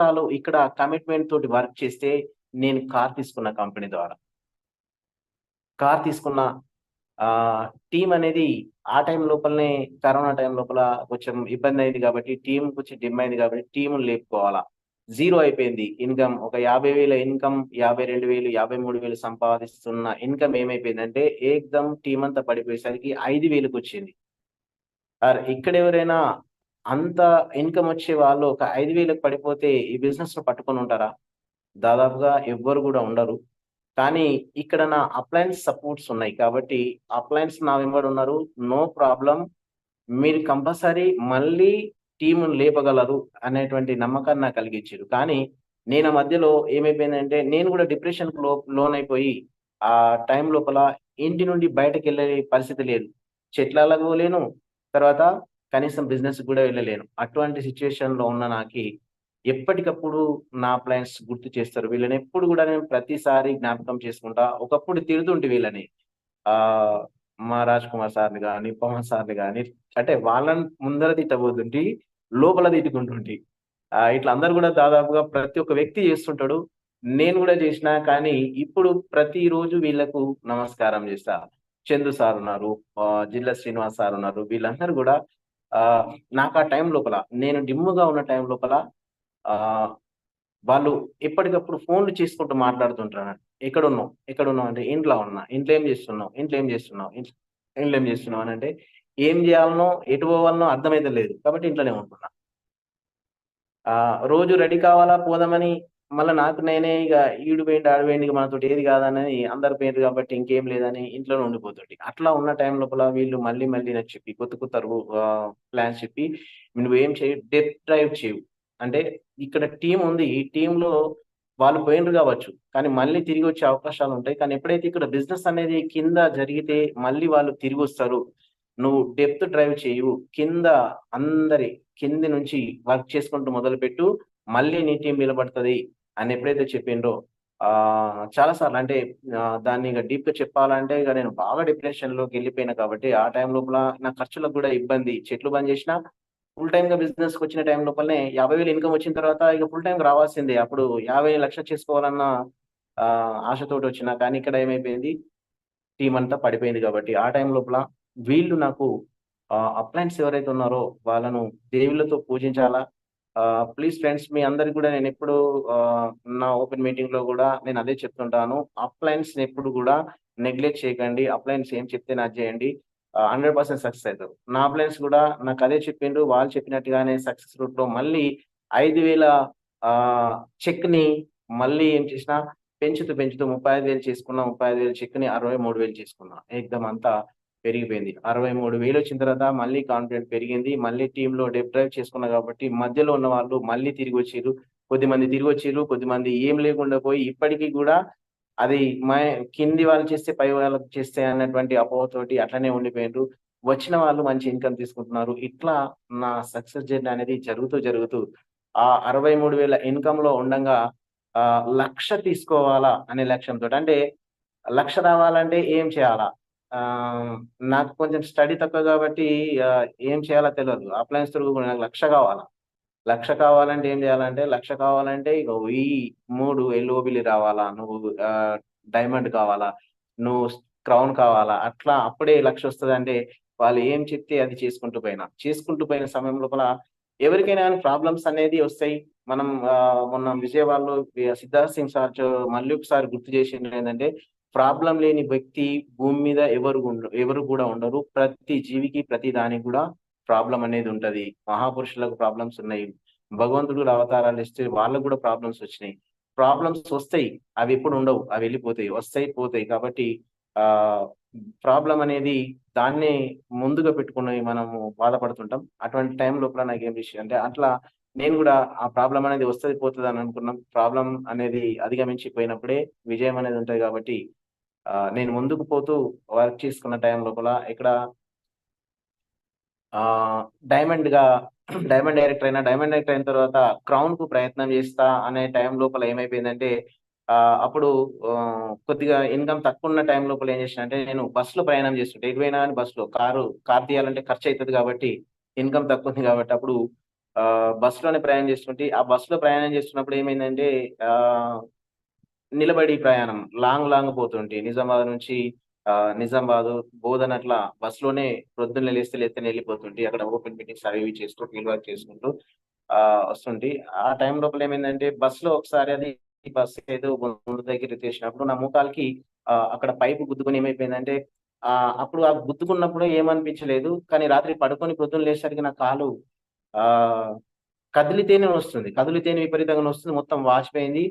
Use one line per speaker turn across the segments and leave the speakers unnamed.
సంవత్సరాలు ఇక్కడ కమిట్మెంట్ తోటి వర్క్ చేస్తే నేను కార్ తీసుకున్న కంపెనీ ద్వారా. కార్ తీసుకున్న టీం అనేది ఆ టైం లోపలనే కరోనా టైం లోపల కొంచెం ఇబ్బంది అయింది కాబట్టి టీం కొంచెం డిమ్ అయింది కాబట్టి టీం లేపుకోవాలా. జీరో అయిపోయింది ఇన్కమ్ ఒక యాభై వేల ఇన్కమ్ యాభై రెండు వేలు యాభై మూడు వేలు సంపాదిస్తున్న ఇన్కమ్ ఏమైపోయిందంటే ఏకదం టీం అంతా పడిపోయేసరికి ఐదు వేలకు వచ్చింది. సార్ ఇక్కడ ఎవరైనా అంత ఇన్కమ్ వచ్చే వాళ్ళు ఒక ఐదు వేలకు పడిపోతే ఈ బిజినెస్లో పట్టుకొని ఉంటారా? దాదాపుగా ఎవ్వరు కూడా ఉండరు. కానీ ఇక్కడ నా అప్లయన్స్ సపోర్ట్స్ ఉన్నాయి కాబట్టి అప్లయన్స్ నా వెంబడి ఉన్నారు. No problem. మీరు కంపల్సరీ మళ్ళీ టీమును లేపగలరు అనేటువంటి నమ్మకాన్ని నాకు కలిగించారు. కానీ నేను మధ్యలో ఏమైపోయిందంటే నేను కూడా డిప్రెషన్లో లోన్ అయిపోయి ఆ టైం లోపల ఇంటి నుండి బయటకు వెళ్ళే పరిస్థితి లేదు. చెట్లకు లేను తర్వాత కనీసం బిజినెస్ కూడా వెళ్ళలేను. అటువంటి సిచ్యువేషన్లో ఉన్న నాకు ఎప్పటికప్పుడు నా ప్లాన్స్ గుర్తు చేస్తారు. వీళ్ళని ఎప్పుడు కూడా నేను ప్రతిసారి జ్ఞాపకం చేసుకుంటా. ఒకప్పుడు తిడుతుంటే వీళ్ళని. ఆ మా రాజ్ కుమార్ సార్ని కానీ పవన్ సార్ని కానీ అంటే వాళ్ళని ముందర తిట్టబోతుంటే లోపల తిట్టుకుంటుంటే. ఆ ఇట్లా అందరు కూడా దాదాపుగా ప్రతి ఒక్క వ్యక్తి చేస్తుంటాడు. నేను కూడా చేసిన కానీ ఇప్పుడు ప్రతిరోజు వీళ్ళకు నమస్కారం చేస్తా. చందు సార్ ఉన్నారు జిల్లా శ్రీనివాస్ సార్ ఉన్నారు. వీళ్ళందరూ కూడా నాకు ఆ టైం లోపల నేను డిమ్ముగా ఉన్న టైం లోపల ఆ వాళ్ళు ఎప్పటికప్పుడు ఫోన్లు చేసుకుంటూ మాట్లాడుతుంటారు ఎక్కడున్నావు? ఎక్కడున్నావు? అంటే ఇంట్లో ఉన్నా. ఇంట్లో ఏం చేస్తున్నావు? ఇంట్లో ఏం చేస్తున్నావు? ఇంట్లో ఏం చేస్తున్నావు? అని అంటే ఏం చేయాలనో ఎటు పోవాలనో అర్థమైతే లేదు. కాబట్టి ఇంట్లోనే ఉంటున్నా. ఆ రోజు రెడీ కావాలా? పోదామని మళ్ళీ నాకు నేనే ఇక ఈడు పోయింది ఆడు పోయింది మనతో ఏది కాదని అందరు పోయింది కాబట్టి ఇంకేం లేదని ఇంట్లోనే ఉండిపోతుంది అట్లా ఉన్న టైం లోపల వీళ్ళు మళ్ళీ మళ్ళీ నాకు చెప్పి కొత్త కొత్త ప్లాన్స్ చెప్పి నువ్వు ఏం చేయు డెప్ డ్రైవ్ చేయు అంటే ఇక్కడ టీం ఉంది ఈ టీంలో వాళ్ళు పోయినరు కావచ్చు కానీ మళ్ళీ తిరిగి వచ్చే అవకాశాలు ఉంటాయి. కానీ ఎప్పుడైతే ఇక్కడ బిజినెస్ అనేది కింద జరిగితే మళ్ళీ వాళ్ళు తిరిగి వస్తారు. నువ్వు డెప్త్ డ్రైవ్ చేయు కింద అందరి కింది నుంచి వర్క్ చేసుకుంటూ మొదలుపెట్టు మళ్ళీ నీ టీం నిలబడుతుంది. అని ఎప్పుడైతే చెప్పిండ్రో ఆ చాలా సార్లు అంటే దాన్ని ఇక డీప్గా చెప్పాలంటే ఇక నేను బాగా డిప్రెషన్లోకి వెళ్ళిపోయినా కాబట్టి ఆ టైం లోపల నా ఖర్చులకు కూడా ఇబ్బంది. చెట్లు బంద్ చేసినా ఫుల్ టైమ్గా బిజినెస్కి వచ్చిన టైం లోపలనే యాభై వేలు ఇన్కమ్ వచ్చిన తర్వాత ఇక ఫుల్ టైం రావాల్సిందే. అప్పుడు యాభై లక్షలు చేసుకోవాలన్న ఆశతోటి వచ్చిన కానీ ఇక్కడ ఏమైపోయింది? టీం అంతా పడిపోయింది కాబట్టి ఆ టైం లోపల వీళ్ళు నాకు అప్లయన్స్ ఎవరైతే ఉన్నారో వాళ్ళను దేవుళ్ళతో పూజించాలా? ప్లీజ్ ఫ్రెండ్స్ మీ అందరికి కూడా నేను ఎప్పుడు నా ఓపెన్ మీటింగ్లో కూడా నేను అదే చెప్తుంటాను. అప్లయన్స్ ఎప్పుడు కూడా నెగ్లెక్ట్ చేయకండి. అప్లయన్స్ ఏం చెప్తే నాకు చేయండి. హండ్రెడ్ పర్సెంట్ సక్సెస్ అవుతారు నా అప్లయన్స్ కూడా నాకు అదే చెప్పిండ్రు. వాళ్ళు చెప్పినట్టుగానే సక్సెస్ రూట్లో మళ్ళీ ఐదు వేల చెక్ని మళ్ళీ ఏం చేసిన పెంచుతూ పెంచుతూ ముప్పై ఐదు వేలు చేసుకున్నా ముప్పై ఐదు వేలు చెక్ని అరవై మూడు వేలు చేసుకున్నా. ఎగ్దమ్ అంతా పెరిగిపోయింది. అరవై మూడు వేలు వచ్చిన తర్వాత మళ్ళీ కాన్ఫిడెంట్ పెరిగింది. మళ్ళీ టీంలో డెప్ డ్రైవ్ చేసుకున్నా కాబట్టి మధ్యలో ఉన్న వాళ్ళు మళ్ళీ తిరిగి వచ్చారు కొద్దిమంది తిరిగి వచ్చారు కొద్దిమంది ఏం లేకుండా పోయి ఇప్పటికీ కూడా అది మా కింది వాళ్ళు చేస్తే పై వాళ్ళకి చేస్తే అన్నటువంటి అపోహతోటి అట్లనే ఉండిపోయినారు వచ్చిన వాళ్ళు మంచి ఇన్కమ్ తీసుకుంటున్నారు. ఇట్లా నా సక్సెస్ జర్నీ అనేది జరుగుతూ జరుగుతూ ఆ అరవై మూడు వేల ఇన్కమ్లో ఉండగా ఆ లక్ష తీసుకోవాలా అనే లక్ష్యంతో అంటే లక్ష రావాలంటే ఏం చేయాలా? నాకు కొంచెం స్టడీ తక్కువ కాబట్టి ఏం చేయాలో తెలియదు అప్లయన్స్ తిరుగు నాకు లక్ష కావాలా? లక్ష కావాలంటే ఏం చేయాలంటే లక్ష కావాలంటే ఇక ఈ మూడు ఎల్ఓబిలి రావాలా? నువ్వు డైమండ్ కావాలా? నువ్వు క్రౌన్ కావాలా? అట్లా అప్పుడే లక్ష వస్తుంది అంటే వాళ్ళు ఏం చెప్తే అది చేసుకుంటూ పోయినా. చేసుకుంటూ పోయిన సమయం లోపల ఎవరికైనా కానీ ప్రాబ్లమ్స్ అనేది వస్తాయి. మనం మొన్న విజయవాడలో సిద్ధార్థ్ సింగ్ సార్ మళ్ళీ ఒకసారి గుర్తు చేసింది ఏంటంటే ప్రాబ్లం లేని వ్యక్తి భూమి మీద ఎవరు ఎవరు కూడా ఉండరు. ప్రతి జీవికి ప్రతి దానికి కూడా ప్రాబ్లం అనేది ఉంటది. మహాపురుషులకు ప్రాబ్లమ్స్ ఉన్నాయి. భగవంతుడు అవతారాలు ఇస్తే వాళ్ళకు కూడా ప్రాబ్లమ్స్ వచ్చినాయి. ప్రాబ్లమ్స్ వస్తాయి. అవి ఎప్పుడు ఉండవు. అవి వెళ్ళిపోతాయి. వస్తాయి పోతాయి. కాబట్టి ఆ ప్రాబ్లం అనేది దాన్నే ముందుగా పెట్టుకుని మనము బాధపడుతుంటాం. అటువంటి టైం లోపల నాకు ఏం విషయం అంటే అట్లా నేను కూడా ఆ ప్రాబ్లం అనేది వస్తుంది పోతుంది అని అనుకున్నాం. ప్రాబ్లం అనేది అధిగమించిపోయినప్పుడే విజయం అనేది ఉంటుంది కాబట్టి నేను ముందుకు పోతూ వర్క్ చేసుకున్న టైం లోపల ఇక్కడ డైమండ్గా డైమండ్ డైరెక్టర్ అయినా డైమండ్ డైరెక్టర్ అయిన తర్వాత క్రౌన్కు ప్రయత్నం చేస్తా అనే టైం లోపల ఏమైపోయిందంటే అప్పుడు కొద్దిగా ఇన్కమ్ తక్కువ ఉన్న టైం లోపల ఏం చేసిన అంటే నేను బస్సులో ప్రయాణం చేస్తుంటే ఎటువైనా అని బస్సులో కారు కార్ తీయాలంటే ఖర్చు అవుతుంది కాబట్టి ఇన్కమ్ తక్కువ ఉంది కాబట్టి అప్పుడు ఆ బస్సులోనే ప్రయాణం చేస్తుంటే ఆ బస్సులో ప్రయాణం చేస్తున్నప్పుడు ఏమైందంటే ఆ నిలబడి ప్రయాణం. లాంగ్ లాంగ్ పోతుంటే నిజామాబాద్ నుంచి ఆ నిజామాబాద్ బోధన అట్లా బస్సులోనే ప్రొద్దున లేస్తే లేస్తే వెళ్ళిపోతుంటే అక్కడ ఓపెన్ మీటింగ్స్ అవి చేసుకుంటూ ఫీల్డ్ వర్క్ చేసుకుంటూ ఆ వస్తుంటే ఆ టైం లోపల ఏమైందంటే బస్సులో ఒకసారి అది బస్ ఏదో ముందు దగ్గర తీసినప్పుడు నా ముఖాలకి ఆ అక్కడ పైపు గుద్దుకొని ఏమైపోయిందంటే ఆ అప్పుడు ఆ గుద్దుకున్నప్పుడు ఏమనిపించలేదు కానీ రాత్రి పడుకొని పొద్దున్న లేచేసరికి నా కాలు ఆ కదిలితేనే వస్తుంది. కదిలితేనే విపరీతంగా వస్తుంది. మొత్తం వాచిపోయింది.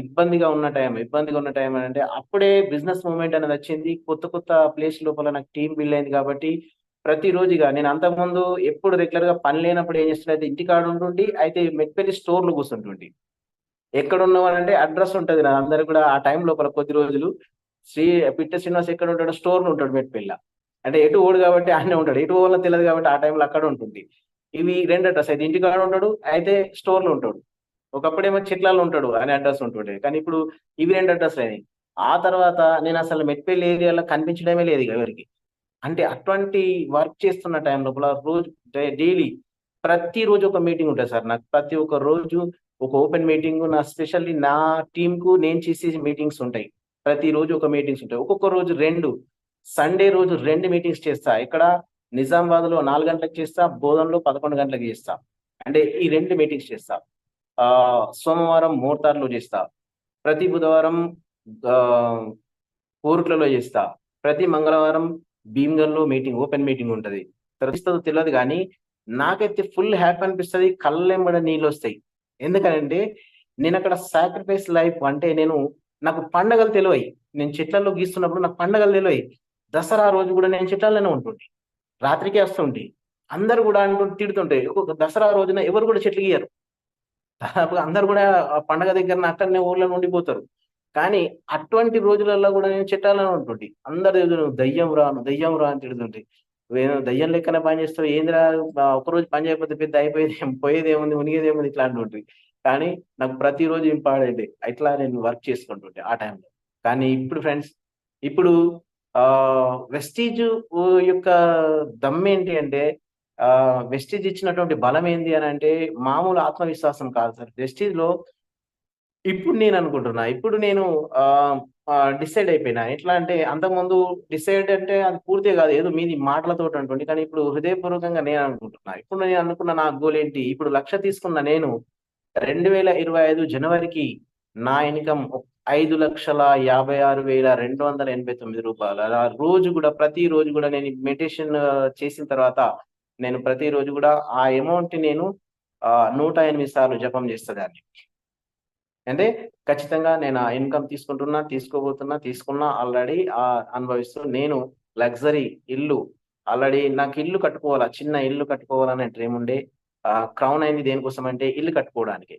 ఇబ్బందిగా ఉన్న టైం ఇబ్బందిగా ఉన్న టైం అంటే అప్పుడే బిజినెస్ మూమెంట్ అనేది వచ్చింది. కొత్త కొత్త ప్లేస్ లోపల నాకు టీం బిల్డ్ అయింది కాబట్టి ప్రతిరోజుగా నేను అంతకుముందు ఎప్పుడు రెగ్యులర్గా పని లేనప్పుడు ఏం చేస్తున్నది ఇంటికాడ ఉంటుండి అయితే మెట్పల్లి స్టోర్లు కూర్చుంటుండి ఎక్కడ ఉన్నవారంటే అడ్రస్ ఉంటుంది నా అందరు కూడా ఆ టైం లోపల కొద్ది రోజులు శ్రీ పిట్ట శ్రీనివాస్ ఎక్కడ ఉంటాడు స్టోర్లు ఉంటాడు మెట్పల్లి అంటే ఎటు ఓడు కాబట్టి ఆయన ఉంటాడు. ఎటు ఓడలో తెలియదు కాబట్టి ఆ టైంలో అక్కడ ఉంటుంది ఇవి రెండు అడ్రస్. అయితే ఇంటికాడ ఉంటాడు అయితే స్టోర్లో ఉంటాడు. ఒకప్పుడేమో చెట్లలో ఉంటాడు అనే అడ్రస్ ఉంటుండే. కానీ ఇప్పుడు ఇవి రెండు అడ్రస్ అయినాయి. ఆ తర్వాత నేను అసలు మెట్పల్లి ఏరియాలో కనిపించడమే లేదు ఇక ఎవరికి. అంటే అటువంటి వర్క్ చేస్తున్న టైం లోపల రోజు డైలీ ప్రతి రోజు ఒక మీటింగ్ ఉంటుంది సార్. నాకు ప్రతి ఒక్క రోజు ఒక ఓపెన్ మీటింగ్ నా స్పెషల్లీ నా టీంకు కు నేను చేసే మీటింగ్స్ ఉంటాయి. ప్రతి రోజు ఒక మీటింగ్స్ ఉంటాయి. ఒక్కొక్క రోజు రెండు. సండే రోజు రెండు మీటింగ్స్ చేస్తా. ఇక్కడ నిజామాబాద్లో నాలుగు గంటలకు చేస్తా బోధనలో పదకొండు గంటలకు చేస్తా. అంటే ఈ రెండు మీటింగ్స్ చేస్తా. సోమవారం మోర్తార్లో చేస్తా. ప్రతి బుధవారం కోరుట్లలో చేస్తా. ప్రతి మంగళవారం భీమ్గల్లో మీటింగ్ ఓపెన్ మీటింగ్ ఉంటుంది. తెలుస్తుందో తెలియదు కానీ నాకైతే ఫుల్ హ్యాపీ అనిపిస్తుంది కళ్ళెంబడ నీళ్ళు వస్తాయి ఎందుకంటే నేను అక్కడ సాక్రిఫైస్ లైఫ్ అంటే నేను నాకు పండగలు తెలివయి. నేను చెట్లలో గీస్తున్నప్పుడు నాకు పండగలు తెలివయి. దసరా రోజు కూడా నేను చెట్లలోనే ఉంటుండే రాత్రికే వస్తుంటే. అందరు కూడా అంటూ తిడుతుంటే ఒక దసరా రోజున ఎవరు కూడా చెట్లు గీయరు. దాదాపుగా అందరు కూడా పండగ దగ్గర అక్కడనే ఊర్లో ఉండిపోతారు. కానీ అటువంటి రోజులలో కూడా నేను చెట్టాలని ఉంటుంది అందరు దయ్యం రాను దయ్యం రా అని తిడుతుంటే. దయ్యం లెక్కనే పని చేస్తావు ఏందిరా ఒకరోజు పని చేయకపోతే పెద్ద అయిపోయేది పోయేది ఏముంది మునిగేది ఏముంది ఇట్లా అంటుంటే కానీ నాకు ప్రతిరోజు ఇంపార్టెంట్ ఇట్లా నేను వర్క్ చేసుకుంటుంటే ఆ టైంలో. కానీ ఇప్పుడు ఫ్రెండ్స్ ఇప్పుడు ఆ వెస్టీజ్ యొక్క దమ్ ఏంటి అంటే వెస్టీజ్ ఇచ్చినటువంటి బలం ఏంటి అని అంటే మామూలు ఆత్మవిశ్వాసం కాదు సార్. వెస్టీజ్లో ఇప్పుడు నేను అనుకుంటున్నా ఇప్పుడు నేను డిసైడ్ అయిపోయినా. ఎట్లా అంటే అంతకుముందు డిసైడ్ అంటే అది పూర్తిగా కాదు ఏదో మీది మాటలతో అంటుంది కానీ ఇప్పుడు హృదయపూర్వకంగా నేను అనుకుంటున్నా. ఇప్పుడు నేను అనుకున్న నా గోల్ ఏంటి? ఇప్పుడు లక్ష తీసుకున్న నేను రెండు వేల ఇరవై ఐదు జనవరికి నా ఇన్కమ్ ఐదు లక్షల యాభై ఆరు వేల రెండు వందల ఎనభై తొమ్మిది రూపాయలు. అలా రోజు కూడా ప్రతి రోజు కూడా నేను మెడిటేషన్ చేసిన తర్వాత నేను ప్రతిరోజు కూడా ఆ అమౌంట్ నేను నూట ఎనిమిది సార్లు జపం చేస్తుందాన్ని. అంటే ఖచ్చితంగా నేను ఆ ఇన్కమ్ తీసుకుంటున్నా తీసుకోబోతున్నా తీసుకున్నా ఆల్రెడీ ఆ అనుభవిస్తూ నేను లగ్జరీ ఇల్లు ఆల్రెడీ నాకు ఇల్లు కట్టుకోవాలా చిన్న ఇల్లు కట్టుకోవాలనే డ్రీమ్ ఉండే క్రౌన్ అయింది దేనికోసం అంటే ఇల్లు కట్టుకోవడానికి.